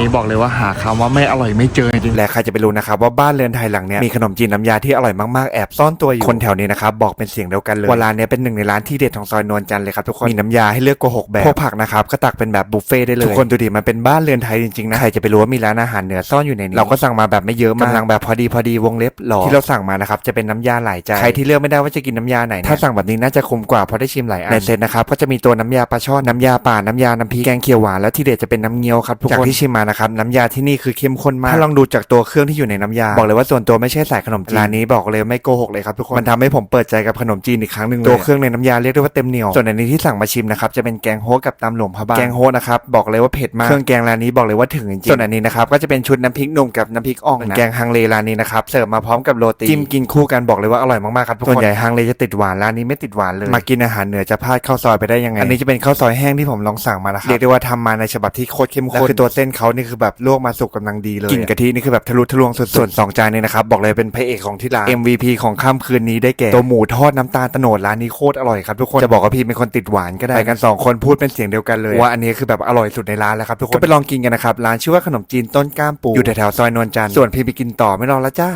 นี่บอกเลยว่าหาคำว่าไม่อร่อยไม่เจอจริงและใครจะไปรู้นะครับว่าบ้านเรือนไทยหลังเนี้ยมีขนมจีนน้ำยาที่อร่อยมากๆแอบซ่อนตัวอยู่คนแถวนี้นะครับบอกเป็นเสียงเดียวกันเลยว่าร้านเนี้ยเป็นหนึ่งในร้านที่เด็ดของซอยนวลจันทร์เลยครับทุกคนมีน้ำยาให้เลือกกว่าหกแบบพวกผักนะครับก็ตักเป็นแบบบุฟเฟ่ต์ได้เลยทุกคนดูดิมันเป็นบ้านเรือนไทยจริงๆนะใครจะไปรู้ว่ามีร้านอาหารเหนือซ่อนอยู่ในนี้เราก็สั่งมาแบบไม่เยอะมากกำลังแบบพอดีพอดีวงเล็บหล่อที่เราสั่งมานะครับจะเป็นน้ำยาหลายใจใครที่เลือกไม่ได้ว่าจะกินน้ำยาไหนถ้าสั่งแบบนี้น่าจะคุ้มกว่าเพราะได้ชิมหลายอันในเซตนะครับก็จะมีตัวน้ำยาปลาช่อนน้ำยาป่าน้ำยาน้ำพริกแกงเขียวหวานแล้วที่เด็ดจะเป็นน้ำเงี้ยวครับทุกคนจากที่ชิมมานะครับน้ำยาที่นี่คือเข้มข้นมากถ้าลองดูจากตัวเครื่องที่อยู่ในน้ำยา บอกเลยว่าส่วนตัวไม่ใช่สายขนมจีนร้านนี้บอกเลยไม่โกหกเลยครับทุกคนมันทำให้ผมเปิดใจกับขนมจีนอีกครั้งหนึ่งเลยตัวเครื่องในน้ำยาเรียกได้ว่าเต็มเหนียวส่วนอันนี้ที่สั่งมาชิมนะครับจะเป็นแกงโฮกับตำหลวงพระบางแกงโฮนะครับบอกเลยว่าเผ็ดมากเครื่องแกงร้านนี้บอกเลยว่าถึงจริงส่วนอันนี้นะครับก็จะเป็นชุดน้ำพริกหนุ่มกับน้ำพริกอ่องแกงฮังเลร้านนี้นะครับเสิร์ฟมาพร้อมกับโรตีจิ้มกินคู่กันบอกเลยว่าอร่อยมากๆครับทุกคนส่วนใหญ่ฮังเลจะติดหวานร้านนี้ไม่ติดหวานเลยมากินอาหารเหนือจะพลาดข้าวซอยไปได้ยังไงอันนี้จะเป็นข้าวซอยแห้งที่ผมลองสั่งมาแล้วครับเรียกได้ว่าทำมาในฉบับที่โคตรเข้มข้นคือตัวเส้นเขานี่คือแบบลวกมาสุกกำลังดีเลยกลิ่นกะทินี่คือแบบทะลุทะลวงสุดๆส่วนสองจานนี้นะครับบอกเลยเป็นพระเอกของที่ร้าน MVP ของค่ำคืนนี้ได้แก่ตัวหมูทอดน้ำตาลโตโนดร้านนี้โคตรอร่อยครับทุกคนจะบอกว่าพี่เป็นคนติดหวานก็ได้ไปกันสองคนพูดเป็นเสียงเดียวกันเลยว่าอันนี้คือแบบอร่อยสุดในร้านแล้วครับทุกคนก็ไปลองกินกันนะครับร้านชื่อว่าขนมจีนต้นกล้ามปูอยู่แถวๆซอยนวลจันทร์ส่วนพี่ไปกินต่อไม่รอแล้วจ้า